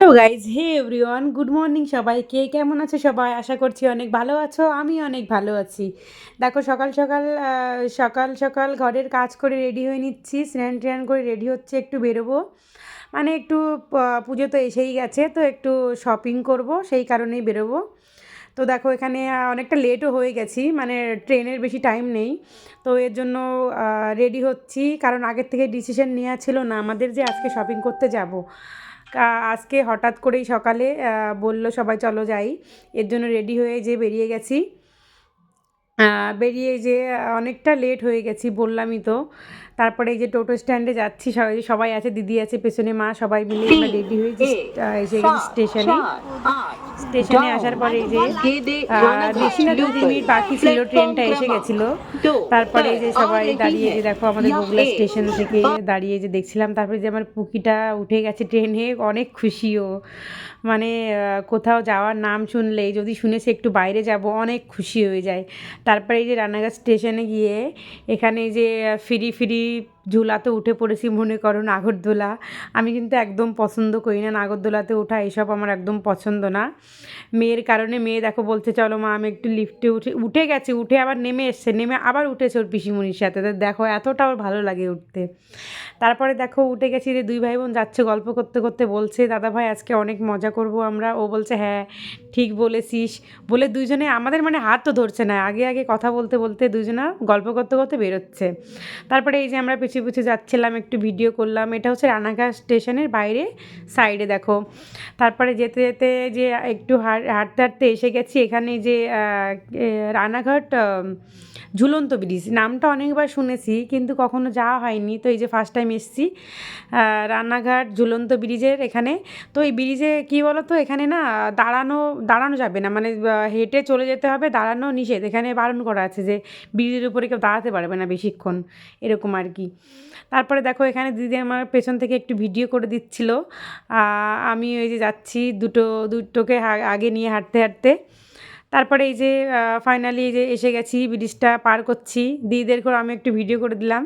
Hello guys hey everyone good morning সবাই। কে কেমন আছে সবাই? আশা করছি অনেক ভালো আছো, আমি অনেক ভালো আছি। দেখো সকাল সকাল সকাল সকাল ঘরের কাজ করে রেডি হয়ে নিচ্ছি, স্নান ট্যান করে রেডি হচ্ছে, একটু বেরোবো। মানে একটু পুজো তো এসেই গেছে, তো একটু শপিং করব, সেই কারণেই বেরোবো। তো দেখো, এখানে অনেকটা লেটও হয়ে গেছি মানে ট্রেনের বেশি টাইম নেই। তো এর জন্য রেডি হচ্ছি, কারণ আগের থেকে ডিসিশন নেওয়া ছিল না। আমাদের যে আজকে শপিং করতে যাব আজকে হঠাৎ করেই সকালে বলল সবাই চলো যাই। এর জন্য রেডি হয়ে যে বেরিয়ে গেছি। বেরিয়ে যে অনেকটা লেট হয়ে গেছি, বললামই তো। তারপরে এই যে টোটো স্ট্যান্ডে যাচ্ছি সবাই সবাই আছে দিদি আছে পেছনে মা সবাই মিলে আমরা রেডি হয়ে যে এসে গেছি স্টেশনে স্টেশনে আসার পরে এই যে বেশি না বাকি ছিল ট্রেনটা এসে গেছিল। তারপরে এই যে সবাই দাঁড়িয়ে যে দেখো আমাদের বগুলা স্টেশন থেকে দাঁড়িয়ে যে দেখছিলাম তারপরে যে আমার পুকিটা উঠে গেছে ট্রেনে অনেক খুশিও। মানে কোথাও যাওয়ার নাম শুনলে যদি শুনেছে একটু বাইরে যাব অনেক খুশি হয়ে যায়। তারপরে এই যে রানাঘাট স্টেশনে গিয়ে এখানে যে ফিরি ফিরি we ঝুলাতে উঠে পড়েছি, মনে করো নাগরদোলা। আমি কিন্তু একদম পছন্দ করি না নাগরদোলাতে ওঠা, এসব আমার একদম পছন্দ না। মেয়ের কারণে মেয়ে দেখো বলছে, চলো মা, আমি একটু লিফটে উঠে উঠে গেছে, উঠে আবার নেমে এসছে, নেমে আবার উঠেছে ওর পিসিমণির সাথে। দেখো এতটা ওর ভালো লাগে উঠতে। তারপরে দেখো উঠে গেছি যে দুই ভাই বোন যাচ্ছে, গল্প করতে করতে বলছে, দাদা ভাই, আজকে অনেক মজা করব আমরা। ও বলছে হ্যাঁ ঠিক বলেছিস। বলে দুইজনে, আমাদের মানে হাত তো ধরছে না, আগে আগে কথা বলতে বলতে দুজনা গল্প করতে করতে বেরোচ্ছে। তারপরে এই যে আমরা পিছিয়ে যাচ্ছিলাম, একটু ভিডিও করলাম। এটা হচ্ছে রানাঘাট স্টেশনের বাইরে সাইডে দেখো। তারপরে যেতে যেতে যে একটু হাঁট- হাঁটতে হাঁটতে এসে গেছি, এখানে যে রানাঘাট ঝুলন্ত ব্রিজ নামটা অনেকবার শুনেছি, কিন্তু কখনো যাওয়া হয়নি। তো এই যে ফার্স্ট টাইম এসেছি রানাঘাট ঝুলন্ত ব্রিজের এখানে। তো এই ব্রিজে কী বলো তো এখানে না দাঁড়ানো দাঁড়ানো যাবে না। মানে হেঁটে চলে যেতে হবে, দাঁড়ানো নিষেধ। এখানে বারণ করা আছে যে ব্রিজের উপরে কেউ দাঁড়াতে পারবে না বেশিক্ষণ। এরকম আর কি। তারপরে দেখো এখানে দিদি আমার পেছন থেকে একটু ভিডিও করে দিচ্ছিল। আমি ওই যে যাচ্ছি দুটো, দুটোকে আগে নিয়ে হাঁটতে হাঁটতে। তারপরে এই যে ফাইনালি এই যে এসে গেছি, ব্রিজটা পার করছি। দিদিদের করে আমি একটু ভিডিও করে দিলাম।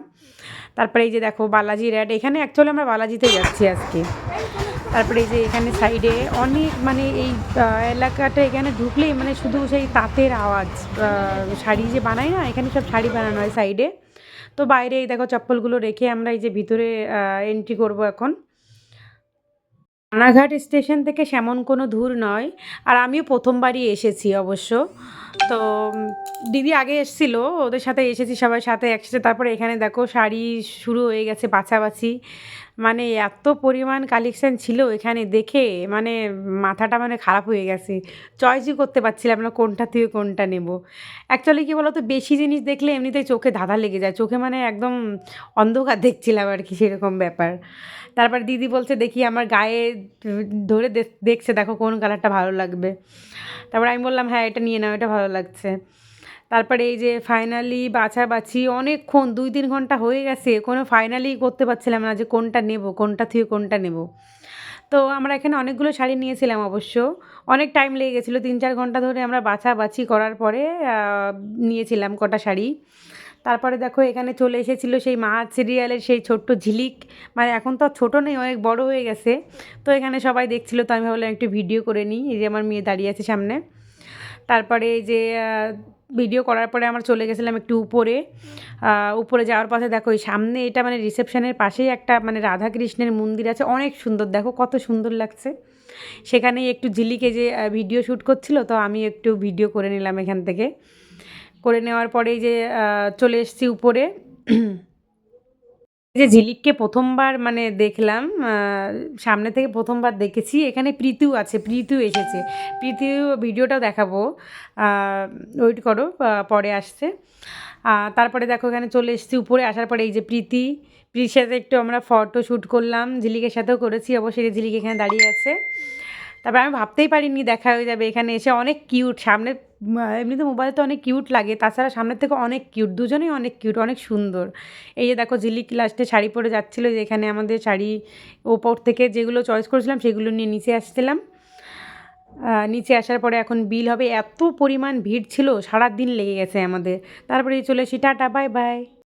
তারপরে এই যে দেখো বালাজি র্যাড এখানে অ্যাকচুয়ালি আমরা বালাজিতে যাচ্ছি আজকে। তারপরে এই যে এখানে সাইডে অনেক মানে এই এলাকাটা এখানে ঢুকলেই মানে শুধু সেই তাঁতের আওয়াজ শাড়ি যে বানায় না, এখানে সব শাড়ি বানানো হয় সাইডে তো বাইরে এই দেখো চপ্পলগুলো রেখে আমরা এই যে ভিতরে এন্ট্রি করব এখন। রানাঘাট স্টেশন থেকে সেমন কোনো দূর নয়। আর আমিও প্রথমবারই এসেছি অবশ্য। তো দিদি আগে এসেছিল, ওদের সাথে এসেছি সবাই সাথে একসাথে। তারপরে এখানে দেখো, শাড়ি শুরু হয়ে গেছে বাছাবাছি। মানে এত পরিমাণ কালেকশান ছিল এখানে দেখে মানে মাথাটা মানে খারাপ হয়ে গেছে। চয়েসই করতে পারছিলাম না কোনটা থেকে কোনটা নেব। অ্যাকচুয়ালি কী বলতো, বেশি জিনিস দেখলে এমনিতেই চোখে ধাঁধা লেগে যায়। চোখে মানে একদম অন্ধকার দেখছিলাম আর কি সেরকম ব্যাপার। তারপর দিদি বলছে, দেখি আমার গায়ে ধরে দেখ- দেখছে, দেখো কোন কালারটা ভালো লাগবে। তারপর আমি বললাম হ্যাঁ এটা নিয়ে নাও, এটা ভালো লাগছে। তারপরে এই যে ফাইনালি বাছাবাছি অনেকক্ষণ, দুই তিন ঘণ্টা হয়ে গেছে, কোনো ফাইনালি করতে পারছিলাম না যে কোনটা নেব, কোনটা থেকে কোনটা নেব। তো আমরা এখানে অনেকগুলো শাড়ি নিয়েছিলাম অবশ্য। অনেক টাইম লেগে গেছিল, তিন চার ঘণ্টা ধরে আমরা বাছাবাছি করার পরে নিয়েছিলাম কটা শাড়ি। তারপরে দেখো এখানে চলে এসেছিল সেই মা সিরিয়ালের সেই ছোট্ট ঝিলিক। মানে এখন তো ছোটো নেই, অনেক বড় হয়ে গেছে। তো এখানে সবাই দেখছিলো, তো আমি ভাবলাম একটু ভিডিও করে নিই। এই যে আমার মেয়ে দাঁড়িয়ে আছে সামনে। তারপরে যে ভিডিও করার পরে আমরা চলে গেছিলাম একটু উপরে। উপরে যাওয়ার পথে দেখো, এই সামনে এটা মানে রিসেপশনের পাশেই একটা মানে রাধাকৃষ্ণের মন্দির আছে। অনেক সুন্দর, দেখো কত সুন্দর লাগছে। সেখানেই একটু ঝিলিকে যে ভিডিও শ্যুট করছিল, তো আমি একটু ভিডিও করে নিলাম এখান থেকে। করে নেওয়ার পরেই যে চলে এসেছি উপরে। যে ঝিলিককে প্রথমবার মানে দেখলাম সামনে থেকে প্রথমবার দেখেছি, এখানে প্রীতিও আছে প্রীতিও এসেছে। প্রীতিও ভিডিওটাও দেখাবো। ওয়েট করো পরে আসছে। তারপরে দেখো এখানে চলে এসেছি, উপরে আসার পরে এই যে প্রীতি, প্রীতির সাথে একটু আমরা ফটো শ্যুট করলাম ঝিলিকের সাথেও করেছি, অবশ্যই ঝিলিক এখানে দাঁড়িয়ে আছে। তারপরে আমি ভাবতেই পারিনি দেখা হয়ে যাবে, এখানে এসে অনেক কিউট সামনে, এমনিতে মোবাইলে তো অনেক কিউট লাগে, তাছাড়া সামনের থেকে অনেক কিউট দুজনেই অনেক কিউট অনেক সুন্দর। এই যে দেখো ঝিলিক লাস্টে শাড়ি পরে যাচ্ছিল, যে এখানে আমাদের শাড়ি ওপর থেকে যেগুলো চয়েস করেছিলাম, সেগুলো নিয়ে নিচে আসছিলাম। নিচে আসার পরে এখন বিল হবে, এত পরিমাণ ভিড় ছিল সারা দিন লেগে গেছে আমাদের। তারপরে চলে এসি টাটা বাই বাই